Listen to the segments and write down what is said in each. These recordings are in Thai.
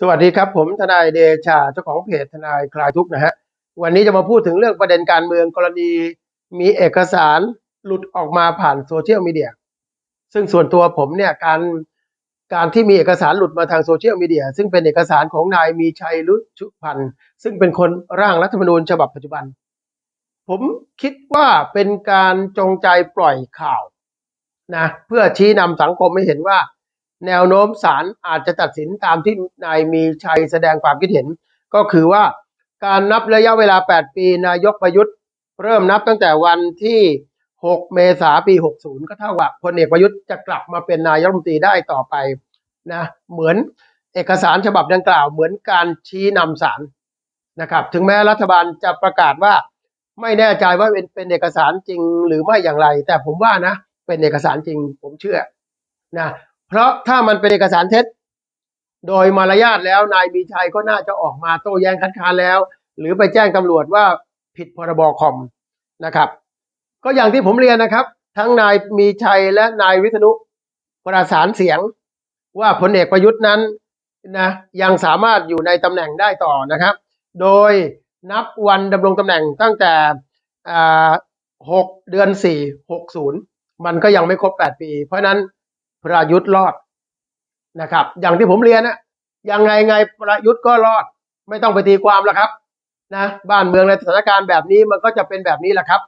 สวัสดีครับผมทนายเดชาเจ้าของเพจทนายคลายทุกข์นะฮะวันนี้จะมาพูดถึงเรื่องประเด็นการเมืองกรณีมีเอกสารหลุดออกมาผ่านโซเชียลมีเดียซึ่งส่วนตัวผมเนี่ยการการที่มีเอกสารหลุดมาทางโซเชียลมีเดียซึ่งเป็นเอกสารของนายมีชัยรุชุพันธ์ซึ่งเป็นคนร่างรัฐธรรมนูญฉบับปัจจุบัน ผมคิดว่าเป็นการจงใจปล่อยข่าวนะเพื่อชี้นำสังคมให้เห็นว่า แนวโน้มศาลอาจจะตัดสินตามที่นายมีชัยแสดงความคิดเห็น ก็คือว่าการนับระยะเวลา 8 ปีนายกประยุทธ์ เริ่มนับตั้งแต่วันที่ 6 เมษาปี 60 ก็เท่ากับพลเอกประยุทธ์จะกลับมาเป็นนายกรัฐมนตรีได้ต่อไปนะเหมือนเอกสารฉบับดังกล่าวเหมือนการชี้นำศาลนะครับ ถึงแม้รัฐบาลจะประกาศว่าไม่แน่ใจว่าเป็นเป็นเอกสารจริงหรือไม่อย่างไร แต่ผมว่านะ เป็นเอกสารจริงผมเชื่อนะ เพราะถ้ามันเป็นเอกสารเท็จ โดยมารยาทแล้วนายมีชัยก็น่าจะออกมาโต้แย้งคัดค้านแล้ว หรือไปแจ้งตำรวจว่าผิดพรบคอมนะครับ ก็อย่างที่ผมเรียนนะครับ ทั้งนายมีชัยและนายวิษณุประสานเสียงว่าพลเอกประยุทธ์นั้นนะยังสามารถอยู่ในตำแหน่งได้ต่อนะครับ โดยนับวันดำรงตำแหน่งตั้งแต่หกเดือนสี่หกศูนย์มันก็ยังไม่ครบแปดปี เพราะนั้น ประยุทธ์รอดนะครับ อย่างที่ผมเรียนนะยังไงไงประยุทธ์ก็รอด ไม่ต้องไปตีความแล้วครับนะบ้านเมืองในสถานการณ์แบบนี้มันก็จะเป็นแบบนี้แหละครับ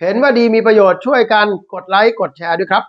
เห็นว่าดีมีประโยชน์ช่วยกันกดไลค์กดแชร์ด้วยครับ